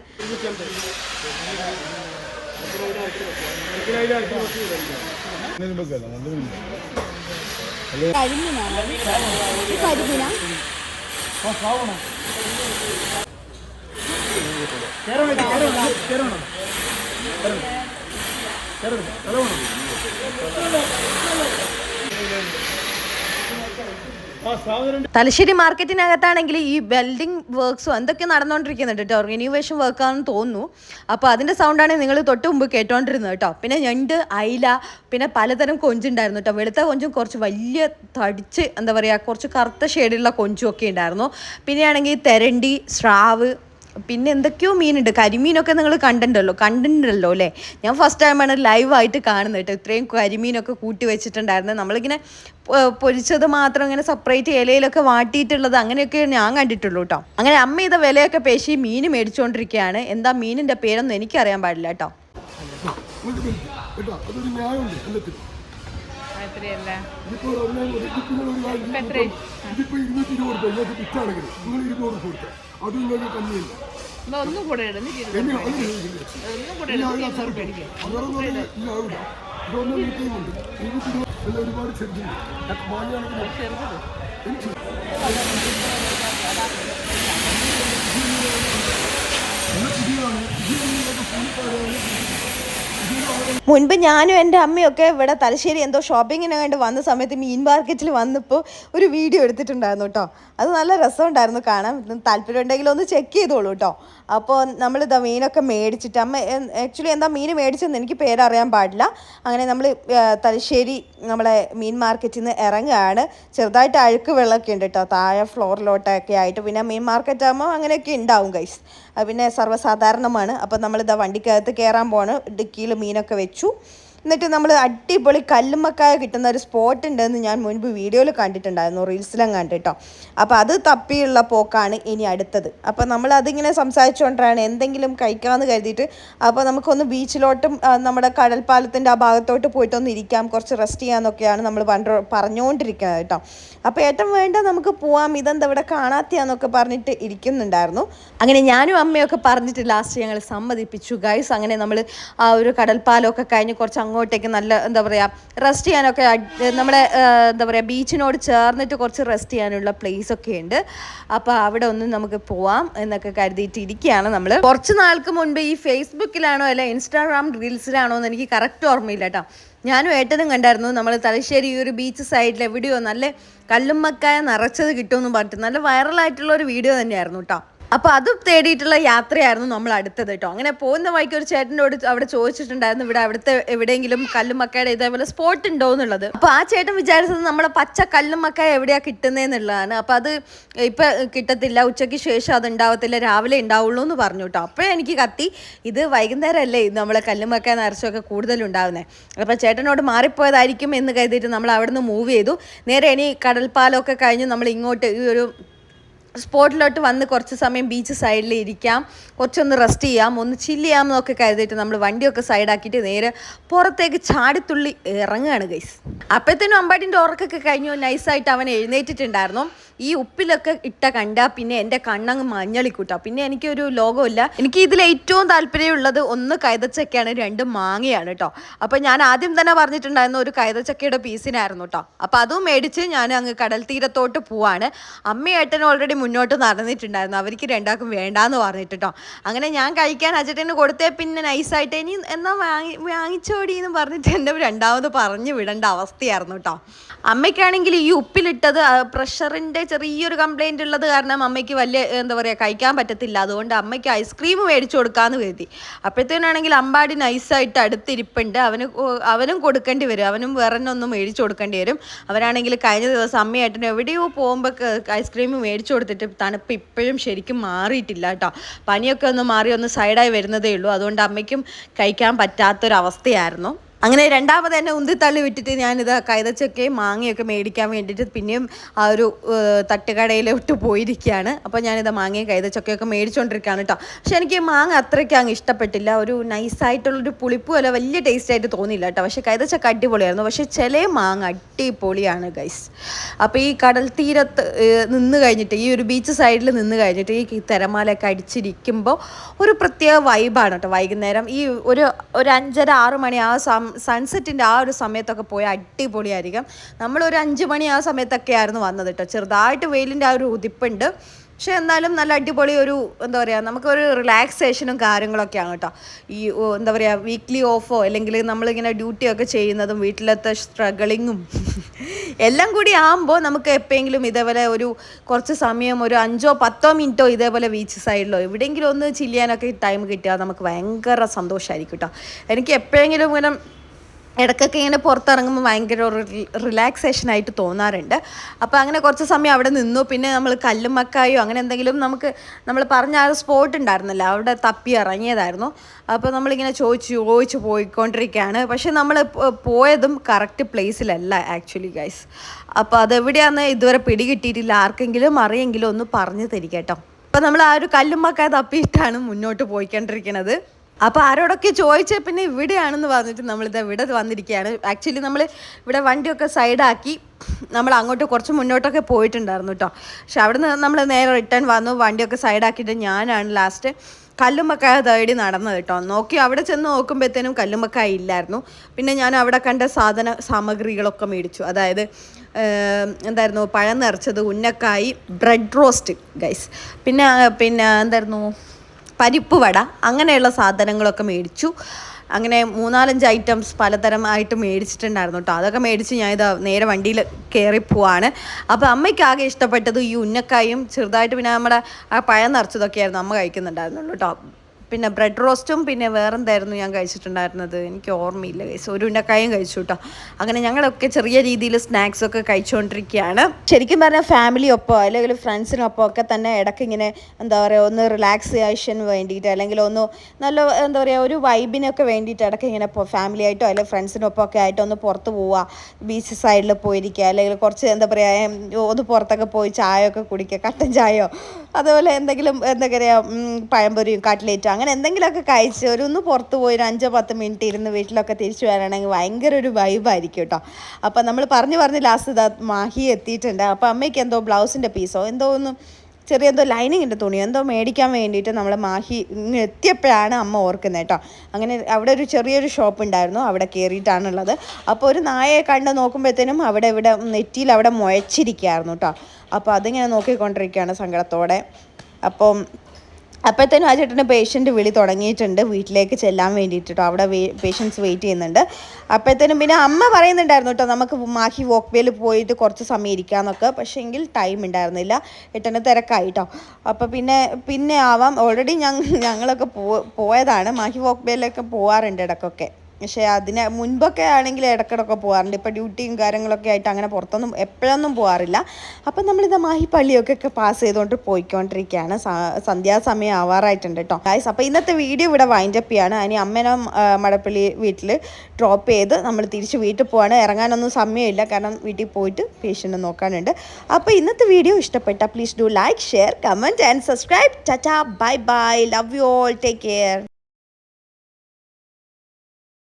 തലശ്ശേരി മാർക്കറ്റിനകത്താണെങ്കിൽ ഈ വെൽഡിംഗ് വർക്ക്സും എന്തൊക്കെ നടന്നുകൊണ്ടിരിക്കുന്നുണ്ട് കേട്ടോ. റിനോവേഷൻ വർക്കാണെന്ന് തോന്നുന്നു. അപ്പോൾ അതിന്റെ സൗണ്ടാണ് നിങ്ങൾ തൊട്ട് മുമ്പ് കേട്ടോണ്ടിരുന്നത് കേട്ടോ. പിന്നെ ഞണ്ട് അയില പിന്നെ പലതരം കൊഞ്ചുണ്ടായിരുന്നു കേട്ടോ. വെളുത്ത കൊഞ്ചും കുറച്ച് വലിയ തടിച്ച് എന്താ പറയുക കുറച്ച് കറുത്ത ഷെയ്ഡിലുള്ള കൊഞ്ചും ഒക്കെ ഉണ്ടായിരുന്നു. പിന്നെയാണെങ്കിൽ തെരണ്ടി സ്രാവ് പിന്നെ എന്തൊക്കെയോ മീനുണ്ട്. കരിമീനൊക്കെ നിങ്ങൾ കണ്ടിട്ടുണ്ടല്ലോ. കണ്ടിട്ടുണ്ടല്ലോ അല്ലേ? ഞാൻ ഫസ്റ്റ് ടൈമാണ് ലൈവായിട്ട് കാണുന്നത് കേട്ടോ. ഇത്രയും കരിമീനൊക്കെ കൂട്ടി വെച്ചിട്ടുണ്ടായിരുന്നു നമ്മളിങ്ങനെ പൊരിച്ചത് മാത്രം ഇങ്ങനെ സെപ്പറേറ്റ് ഇലയിലൊക്കെ വാട്ടിയിട്ടുള്ളത് അങ്ങനെയൊക്കെ ഞാൻ കണ്ടിട്ടുള്ളൂ കേട്ടോ. അങ്ങനെ അമ്മ ഇത് വിലയൊക്കെ പേശി മീൻ മേടിച്ചുകൊണ്ടിരിക്കുകയാണ് എന്താ മീനിന്റെ പേരൊന്നും എനിക്കറിയാൻ പാടില്ല കേട്ടോ. ഇതിപ്പോ ഇരുന്നൂറ്റി ഇരുപത് നിങ്ങൾ ഇരുന്നൂറ് കൊടുത്ത. അത് നിങ്ങൾക്ക് കമ്മിയില്ല ഒന്നും കൂടെ ഇതൊന്നും വീട്ടിലുണ്ട് ഇരുന്നൂറ്റി ഒരുപാട് ചെറുതുണ്ട് എനിക്ക് പുതിയതാണ് നിങ്ങൾക്ക് കൂലിപ്പാടാണ് മുൻപ് ഞാനും എന്റെ അമ്മയൊക്കെ ഇവിടെ തലശ്ശേരി എന്തോ ഷോപ്പിങ്ങിന് വേണ്ടി വന്ന സമയത്ത് മീൻ മാർക്കറ്റിൽ വന്നപ്പോൾ ഒരു വീഡിയോ എടുത്തിട്ടുണ്ടായിരുന്നു കേട്ടോ അത് നല്ല രസമുണ്ടായിരുന്നു കാണാൻ. താല്പര്യം ഉണ്ടെങ്കിൽ ഒന്ന് ചെക്ക് ചെയ്തോളൂ കേട്ടോ അപ്പോൾ നമ്മളിതാ മീനൊക്കെ മേടിച്ചിട്ട് അമ്മ ആക്ച്വലി എന്താ മീൻ മേടിച്ചെന്ന് എനിക്ക് പേരറിയാൻ പാടില്ല. അങ്ങനെ നമ്മൾ തലശ്ശേരി നമ്മളെ മീൻ മാർക്കറ്റിൽ നിന്ന് ഇറങ്ങുകയാണ് ചെറുതായിട്ട് അഴുക്ക് വെള്ളമൊക്കെ ഉണ്ട് കേട്ടോ താഴെ ഫ്ലോറിലോട്ടൊക്കെ ആയിട്ട്. പിന്നെ മീൻ മാർക്കറ്റ് ആകുമ്പോൾ അങ്ങനെയൊക്കെ ഉണ്ടാവും ഗൈസ് പിന്നെ സർവസാധാരണമാണ്. അപ്പം നമ്മളിതാ വണ്ടിക്കകത്ത് കയറാൻ പോണ് ഡിക്കിയിൽ മീനൊക്കെ വെച്ചു. എന്നിട്ട് നമ്മൾ അടിപൊളി കല്ലുമ്മക്കായ കിട്ടുന്ന ഒരു സ്പോട്ട് ഉണ്ടെന്ന് ഞാൻ മുൻപ് വീഡിയോയിൽ കണ്ടിട്ടുണ്ടായിരുന്നു റീൽസിലും കണ്ടിട്ടോ അപ്പോൾ അത് തപ്പിയുള്ള പോക്കാണ് ഇനി അടുത്തത്. അപ്പോൾ നമ്മൾ അതിങ്ങനെ സംസാരിച്ചുകൊണ്ടാണ് എന്തെങ്കിലും കഴിക്കാമെന്ന് കരുതിയിട്ട്. അപ്പോൾ നമുക്കൊന്ന് ബീച്ചിലോട്ടും നമ്മുടെ കടൽപ്പാലത്തിന്റെ ആ ഭാഗത്തോട്ട് പോയിട്ടൊന്ന് ഇരിക്കാം കുറച്ച് റെസ്റ്റ് ചെയ്യാമെന്നൊക്കെയാണ് നമ്മൾ പണ്ട് പറഞ്ഞുകൊണ്ടിരിക്കുന്നത് കേട്ടോ. അപ്പോൾ ഏട്ടൻ വേണ്ട നമുക്ക് പോവാം ഇതെന്താ ഇവിടെ കാണാത്തിയാന്നൊക്കെ പറഞ്ഞിട്ട് ഇരിക്കുന്നുണ്ടായിരുന്നു. അങ്ങനെ ഞാനും അമ്മയൊക്കെ പറഞ്ഞിട്ട് ലാസ്റ്റ് ഞങ്ങൾ സമ്മതിപ്പിച്ചു. ഗൈസ് അങ്ങനെ നമ്മൾ ആ ഒരു കടൽപ്പാലമൊക്കെ കഴിഞ്ഞ് കുറച്ച് അങ്ങോട്ടേക്ക് നല്ല എന്താ പറയുക റെസ്റ്റ് ചെയ്യാനൊക്കെ നമ്മുടെ എന്താ പറയുക ബീച്ചിനോട് ചേർന്നിട്ട് കുറച്ച് റെസ്റ്റ് ചെയ്യാനുള്ള പ്ലേസ് ഒക്കെ ഉണ്ട്. അപ്പോൾ അവിടെ ഒന്ന് നമുക്ക് പോവാം എന്നൊക്കെ കരുതിയിട്ടിരിക്കുകയാണ് നമ്മൾ കുറച്ച് നാൾക്ക് മുൻപ് ഈ ഫേസ്ബുക്കിലാണോ അല്ല ഇൻസ്റ്റാഗ്രാം റീൽസിലാണോ എന്ന് എനിക്ക് കറക്റ്റ് ഓർമ്മയില്ല കേട്ടോ ഞാനും ഏട്ടനും കണ്ടായിരുന്നു നമ്മൾ തലശ്ശേരി ഈ ഒരു ബീച്ച് സൈഡിൽ എവിടെയോ നല്ല കല്ലുമ്മക്കായ നിറച്ചത് കിട്ടുമെന്ന് പറഞ്ഞിട്ട് നല്ല വൈറലായിട്ടുള്ള ഒരു വീഡിയോ തന്നെയായിരുന്നു കേട്ടോ അപ്പോൾ അത് തേടിയിട്ടുള്ള യാത്രയായിരുന്നു നമ്മൾ അടുത്തത് കേട്ടോ അങ്ങനെ പോകുന്ന വഴിക്ക് ഒരു ചേട്ടനോട് അവിടെ ചോദിച്ചിട്ടുണ്ടായിരുന്നു ഇവിടെ അവിടുത്തെ എവിടെയെങ്കിലും കല്ലും മക്കായുടെ ഇതേപോലെ സ്പോട്ട് ഉണ്ടോ എന്നുള്ളത്. അപ്പോൾ ആ ചേട്ടൻ വിചാരിച്ചത് നമ്മളെ പച്ച കല്ലും മക്കായ എവിടെയാണ് കിട്ടുന്നതെന്നുള്ളതാണ് അപ്പോൾ അത് ഇപ്പം കിട്ടത്തില്ല ഉച്ചയ്ക്ക് ശേഷം അത് ഉണ്ടാവത്തില്ല രാവിലെ ഉണ്ടാവുള്ളൂ എന്ന് പറഞ്ഞു കേട്ടോ അപ്പോഴേ എനിക്ക് കത്തി ഇത് വൈകുന്നേരമല്ലേ നമ്മളെ കല്ലുമ്മക്കായ നിറച്ചൊക്കെ കൂടുതലുണ്ടാവുന്നത് അപ്പോൾ ചേട്ടനോട് മാറിപ്പോയതായിരിക്കും എന്ന് കരുതിയിട്ട് നമ്മൾ അവിടെ നിന്ന് മൂവ് ചെയ്തു. നേരെ ഇനി കടൽപ്പാലമൊക്കെ കഴിഞ്ഞ് നമ്മൾ ഇങ്ങോട്ട് ഈ ഒരു സ്പോട്ടിലോട്ട് വന്ന് കുറച്ച് സമയം ബീച്ച് സൈഡിൽ ഇരിക്കാം. കുറച്ചൊന്ന് റെസ്റ്റ് ചെയ്യാം. ഒന്ന് ചില്ല് ചെയ്യാം എന്നൊക്കെ കരുതിയിട്ട് നമ്മൾ വണ്ടിയൊക്കെ സൈഡാക്കിയിട്ട് നേരെ പുറത്തേക്ക് ചാടിത്തുള്ളി ഇറങ്ങുകയാണ് ഗൈസ് അപ്പോഴത്തേനും അമ്പാടിന്റെ ഉറക്കൊക്കെ കഴിഞ്ഞു. നൈസായിട്ട് അവൻ എഴുന്നേറ്റിട്ടുണ്ടായിരുന്നു. ഈ ഉപ്പിലൊക്കെ ഇട്ട കണ്ടാൽ പിന്നെ എന്റെ കണ്ണങ്ങ് മഞ്ഞളിക്കൂട്ടാ പിന്നെ എനിക്കൊരു ലോകമില്ല എനിക്ക് ഇതിൽ ഏറ്റവും താല്പര്യമുള്ളത് ഒന്ന് കൈതച്ചക്കയാണ് രണ്ട് മാങ്ങയാണ് കേട്ടോ അപ്പോൾ ഞാൻ ആദ്യം തന്നെ പറഞ്ഞിട്ടുണ്ടായിരുന്നു ഒരു കൈതച്ചക്കയുടെ പീസിനായിരുന്നു കേട്ടോ അപ്പോൾ അതും മേടിച്ച് ഞാൻ അങ്ങ് കടൽ തീരത്തോട്ട് പോവാണ്. അമ്മയേട്ടൻ ഓൾറെഡി മുന്നോട്ട് നടന്നിട്ടുണ്ടായിരുന്നു. അവർക്ക് രണ്ടാൾക്കും വേണ്ടാന്ന് പറഞ്ഞിട്ടോ അങ്ങനെ ഞാൻ കഴിക്കാൻ അജട്ടന് കൊടുത്തേ പിന്നെ നൈസായിട്ട് ഇനി എന്നാ വാങ്ങി വാങ്ങിച്ചോടി എന്ന് പറഞ്ഞിട്ട് എന്റെ രണ്ടാമത് പറഞ്ഞു വിടേണ്ട അവസ്ഥയായിരുന്നു കേട്ടോ അമ്മയ്ക്കാണെങ്കിൽ ഈ ഉപ്പിലിട്ടത് പ്രഷറിന്റെ ചെറിയൊരു കംപ്ലൈന്റ് ഉള്ളത് കാരണം അമ്മയ്ക്ക് വലിയ എന്താ പറയുക കഴിക്കാൻ പറ്റത്തില്ല. അതുകൊണ്ട് അമ്മയ്ക്ക് ഐസ്ക്രീം മേടിച്ചു കൊടുക്കാമെന്ന് കരുതി. അപ്പോഴത്തേനാണെങ്കിൽ അമ്പാടി നൈസായിട്ട് അടുത്തിരിപ്പുണ്ട്. അവന് അവനും കൊടുക്കേണ്ടി വരും. അവനും വേറെ ഒന്നും മേടിച്ചു കൊടുക്കേണ്ടി വരും. അവരാണെങ്കിൽ കഴിഞ്ഞ ദിവസം അമ്മയായിട്ടിന് എവിടെയോ പോകുമ്പോൾ ഐസ്ക്രീം മേടിച്ചു കൊടുത്തിട്ട് തണുപ്പ് ഇപ്പോഴും ശരിക്കും മാറിയിട്ടില്ല കേട്ടോ. പനിയൊക്കെ ഒന്ന് മാറി ഒന്ന് സൈഡായി വരുന്നതേ ഉള്ളൂ. അതുകൊണ്ട് അമ്മയ്ക്കും കഴിക്കാൻ പറ്റാത്തൊരവസ്ഥയായിരുന്നു. അങ്ങനെ രണ്ടാമത് എന്നെ ഉന്തിത്തള്ളി വിട്ടിട്ട് ഞാനിത് കൈതച്ചക്കയും മാങ്ങയൊക്കെ മേടിക്കാൻ വേണ്ടിയിട്ട് പിന്നെയും ആ ഒരു തട്ടുകടയിലോട്ട് പോയിരിക്കുകയാണ്. അപ്പോൾ ഞാനിത് മാങ്ങയും കൈതച്ചക്കയൊക്കെ മേടിച്ചുകൊണ്ടിരിക്കുകയാണ് കേട്ടോ പക്ഷെ എനിക്ക് മാങ്ങ അത്രയ്ക്ക് അങ്ങ് ഇഷ്ടപ്പെട്ടില്ല. ഒരു നൈസായിട്ടുള്ളൊരു പുളിപ്പും അല്ല വലിയ ടേസ്റ്റ് ആയിട്ട് തോന്നിയില്ല കേട്ടോ പക്ഷേ കൈതച്ചക്ക അടിപൊളിയായിരുന്നു. പക്ഷേ ചില മാങ്ങ അടിപൊളിയാണ് ഗൈസ് അപ്പോൾ ഈ കടൽ തീരത്ത് നിന്ന് കഴിഞ്ഞിട്ട് ഈ ഒരു ബീച്ച് സൈഡിൽ നിന്ന് കഴിഞ്ഞിട്ട് ഈ തിരമാലയൊക്കെ അടിച്ചിരിക്കുമ്പോൾ ഒരു പ്രത്യേക വൈബാണ് കേട്ടോ വൈകുന്നേരം ഈ ഒരു ഒരു അഞ്ചര ആറ് മണി ആ സം സൺസെറ്റിന്റെ ആ ഒരു സമയത്തൊക്കെ പോയ അടിപൊളിയായിരിക്കും. നമ്മളൊരു അഞ്ച് മണി ആ സമയത്തൊക്കെ ആയിരുന്നു വന്നത് കേട്ടോ. ചെറുതായിട്ട് വെയിലിന്റെ ആ ഒരു ഉതിപ്പുണ്ട് പക്ഷെ എന്നാലും നല്ല അടിപൊളി ഒരു എന്താ പറയുക നമുക്കൊരു റിലാക്സേഷനും കാര്യങ്ങളൊക്കെയാണ് കേട്ടോ. ഈ എന്താ പറയുക വീക്ക്ലി ഓഫോ അല്ലെങ്കിൽ നമ്മളിങ്ങനെ ഡ്യൂട്ടിയൊക്കെ ചെയ്യുന്നതും വീട്ടിലത്തെ സ്ട്രഗിളിങ്ങും എല്ലാം കൂടി ആകുമ്പോൾ നമുക്ക് എപ്പോഴെങ്കിലും ഇതേപോലെ ഒരു കുറച്ച് സമയം ഒരു അഞ്ചോ പത്തോ മിനിറ്റോ ഇതേപോലെ ബീച്ച് സൈഡിലോ എവിടെയെങ്കിലും ഒന്ന് ചില്ലിയാനൊക്കെ ടൈം കിട്ടിയാൽ നമുക്ക് ഭയങ്കര സന്തോഷമായിരിക്കും കേട്ടോ. എനിക്ക് എപ്പോഴെങ്കിലും ഇങ്ങനെ ഇടയ്ക്കൊക്കെ ഇങ്ങനെ പുറത്തിറങ്ങുമ്പോൾ ഭയങ്കര റിലാക്സേഷൻ ആയിട്ട് തോന്നാറുണ്ട്. അപ്പോൾ അങ്ങനെ കുറച്ച് സമയം അവിടെ നിന്നു. പിന്നെ നമ്മൾ കല്ലുമക്കായോ അങ്ങനെ എന്തെങ്കിലും നമുക്ക് നമ്മൾ പറഞ്ഞ ആ സ്പോട്ട് ഉണ്ടായിരുന്നല്ലോ അവിടെ തപ്പി ഇറങ്ങിയതായിരുന്നു. അപ്പോൾ നമ്മളിങ്ങനെ ചോദിച്ച് ചോദിച്ച് പോയിക്കൊണ്ടിരിക്കുകയാണ്. പക്ഷേ നമ്മൾ പോയതും കറക്റ്റ് പ്ലേസിലല്ല ആക്ച്വലി ഗൈസ് അപ്പോൾ അതെവിടെയാണെന്ന് ഇതുവരെ പിടികിട്ടിയിട്ടില്ല. ആർക്കെങ്കിലും അറിയെങ്കിലും ഒന്ന് പറഞ്ഞു തരിക കേട്ടോ. അപ്പോൾ നമ്മൾ ആ ഒരു കല്ലുമ്മക്കായ തപ്പിയിട്ടാണ് മുന്നോട്ട് പോയിക്കൊണ്ടിരിക്കുന്നത് അപ്പോൾ ആരോടൊക്കെ ചോദിച്ചാൽ പിന്നെ ഇവിടെയാണെന്ന് പറഞ്ഞിട്ട് നമ്മളിത് ഇവിടെ വന്നിരിക്കുകയാണ്. ആക്ച്വലി നമ്മൾ ഇവിടെ വണ്ടിയൊക്കെ സൈഡാക്കി നമ്മൾ അങ്ങോട്ട് കുറച്ച് മുന്നോട്ടൊക്കെ പോയിട്ടുണ്ടായിരുന്നു കേട്ടോ പക്ഷെ അവിടെ നിന്ന് നമ്മൾ നേരെ റിട്ടേൺ വന്നു വണ്ടിയൊക്കെ സൈഡാക്കിയിട്ട് ഞാനാണ് ലാസ്റ്റ് കല്ലുമ്മക്കായ തേടി നടന്നത് കേട്ടോ നോക്കി അവിടെ ചെന്ന് നോക്കുമ്പോഴത്തേനും കല്ലുമ്മക്കായ ഇല്ലായിരുന്നു. പിന്നെ ഞാൻ അവിടെ കണ്ട സാധന സാമഗ്രികളൊക്കെ മേടിച്ചു. അതായത് എന്തായിരുന്നു പഴം നിറച്ചത് ഉന്നക്കായി ബ്രെഡ് റോസ്റ്റ് ഗൈസ് പിന്നെ പിന്നെ എന്തായിരുന്നു? പരിപ്പ് വട അങ്ങനെയുള്ള സാധനങ്ങളൊക്കെ മേടിച്ചു. അങ്ങനെ മൂന്നാലഞ്ച് ഐറ്റംസ് പലതരം ആയിട്ട് മേടിച്ചിട്ടുണ്ടായിരുന്നു കേട്ടോ അതൊക്കെ മേടിച്ച് ഞാൻ ഇതാ നേരെ വണ്ടിയിൽ കയറി പോവാണ്. അപ്പോൾ അമ്മയ്ക്ക് ആകെ ഇഷ്ടപ്പെട്ടത് ഈ ഉന്നക്കായും ചെറുതായിട്ട് പിന്നെ നമ്മുടെ ആ പഴം നിറച്ചതൊക്കെയായിരുന്നു അമ്മ കഴിക്കുന്നുണ്ടായിരുന്നുള്ളൂ കേട്ടോ പിന്നെ ബ്രെഡ് റോസ്റ്റും പിന്നെ വേറെന്തായിരുന്നു ഞാൻ കഴിച്ചിട്ടുണ്ടായിരുന്നത്? എനിക്ക് ഓർമ്മയില്ല കഴിച്ചു ഒരു ഉന്നക്കായും കഴിച്ചു കേട്ടോ അങ്ങനെ ഞങ്ങളൊക്കെ ചെറിയ രീതിയിൽ സ്നാക്സ് ഒക്കെ കഴിച്ചുകൊണ്ടിരിക്കുകയാണ് ശരിക്കും പറഞ്ഞാൽ ഫാമിലിയൊപ്പം അല്ലെങ്കിൽ ഫ്രണ്ട്സിനൊപ്പം ഒക്കെ തന്നെ ഇടയ്ക്ക് ഇങ്ങനെ എന്താ പറയുക ഒന്ന് റിലാക്സേഷൻ വേണ്ടിയിട്ട് അല്ലെങ്കിൽ ഒന്ന് നല്ല എന്താ പറയുക ഒരു വൈബിനൊക്കെ വേണ്ടിയിട്ട് ഇടയ്ക്ക് ഇങ്ങനെ ഫാമിലി ആയിട്ടോ അല്ലെങ്കിൽ ഫ്രണ്ട്സിനൊപ്പം ഒക്കെ ആയിട്ട് ഒന്ന് പുറത്ത് പോവുക. ബീച്ച് സൈഡിൽ പോയിരിക്കുക. അല്ലെങ്കിൽ കുറച്ച് എന്താ പറയുക ഒന്ന് പുറത്തൊക്കെ പോയി ചായ ഒക്കെ കുടിക്കുക. കട്ടൻ ചായയോ അതുപോലെ എന്തെങ്കിലും എന്താ പറയുക പഴംപൊരിയും കട്ട്ലേറ്റോ അങ്ങനെ എന്തെങ്കിലുമൊക്കെ കഴിച്ച് ഒരു ഒന്ന് പുറത്ത് പോയി ഒരു അഞ്ചോ പത്ത് മിനിറ്റ് ഇരുന്ന് വീട്ടിലൊക്കെ തിരിച്ചു വരാണെങ്കിൽ ഭയങ്കര ഒരു വൈബായിരിക്കും കേട്ടോ. അപ്പോൾ നമ്മൾ പറഞ്ഞു പറഞ്ഞ് ലാസ്റ്റ് ഇതാ മാഹി എത്തിയിട്ടുണ്ട്. അപ്പോൾ അമ്മയ്ക്ക് എന്തോ ബ്ലൗസിന്റെ പീസോ എന്തോ ഒന്ന് ചെറിയ എന്തോ ലൈനിങ്ങിന്റെ തുണിയോ എന്തോ മേടിക്കാൻ വേണ്ടിയിട്ട് നമ്മൾ മാഹി ഇങ്ങ് എത്തിയപ്പോഴാണ് അമ്മ ഓർക്കുന്നത് കേട്ടോ. അങ്ങനെ അവിടെ ഒരു ചെറിയൊരു ഷോപ്പ് ഉണ്ടായിരുന്നു അവിടെ കയറിയിട്ടാണുള്ളത് അപ്പോൾ ഒരു നായയെ കണ്ട് നോക്കുമ്പോഴത്തേനും അവിടെ ഇവിടെ നെറ്റിയിൽ അവിടെ മുഴച്ചിരിക്കുകയായിരുന്നു കേട്ടോ. അപ്പോൾ അതിങ്ങനെ നോക്കിക്കൊണ്ടിരിക്കുകയാണ് സങ്കടത്തോടെ. അപ്പം അപ്പോഴത്തേനും ആ ചേട്ടന്റെ പേഷ്യന്റ് വിളി തുടങ്ങിയിട്ടുണ്ട് വീട്ടിലേക്ക് ചെല്ലാൻ വേണ്ടിയിട്ട് കേട്ടോ അവിടെ പേഷ്യൻസ് വെയിറ്റ് ചെയ്യുന്നുണ്ട്. അപ്പോഴത്തേനും പിന്നെ അമ്മ പറയുന്നുണ്ടായിരുന്നു കേട്ടോ നമുക്ക് മാഹി വോക്ക് വേയിൽ പോയിട്ട് കുറച്ച് സമയം ഇരിക്കാമെന്നൊക്കെ പക്ഷേ എങ്കിൽ ടൈം ഉണ്ടായിരുന്നില്ല ഏട്ടന് തിരക്കായി കേട്ടോ അപ്പോൾ പിന്നെ പിന്നെ ആവാം. ഓൾറെഡി ഞങ്ങൾ ഞങ്ങളൊക്കെ പോയതാണ്. മാഹി വോക്ക് വേയിലൊക്കെ പോകാറുണ്ട് ഇടയ്ക്കൊക്കെ പക്ഷേ അതിന് മുൻപൊക്കെ ആണെങ്കിൽ ഇടയ്ക്കിടയ്ക്ക് പോകാറുണ്ട് ഇപ്പോൾ ഡ്യൂട്ടിയും കാര്യങ്ങളൊക്കെ ആയിട്ട് അങ്ങനെ പുറത്തൊന്നും എപ്പോഴൊന്നും പോകാറില്ല അപ്പം നമ്മളിത് മാഹി പള്ളിയൊക്കെ പാസ് ചെയ്തുകൊണ്ട് പോയിക്കൊണ്ടിരിക്കുകയാണ്. സന്ധ്യാസമയം ആവാറായിട്ടുണ്ട് കേട്ടോ ഗായ്സ് അപ്പോൾ ഇന്നത്തെ വീഡിയോ ഇവിടെ വൈൻഡപ്പ് ചെയ്യാണ്. ഇനി അമ്മേനെ മടപ്പള്ളി വീട്ടിൽ ഡ്രോപ്പ് ചെയ്ത് നമ്മൾ തിരിച്ച് വീട്ടിൽ പോവാണ്. ഇറങ്ങാനൊന്നും സമയമില്ല. കാരണം വീട്ടിൽ പോയിട്ട് പേഷ്യന്റ് നോക്കാനുണ്ട്. അപ്പോൾ ഇന്നത്തെ വീഡിയോ ഇഷ്ടപ്പെട്ട please do like share comment and subscribe tata bye bye love you all take care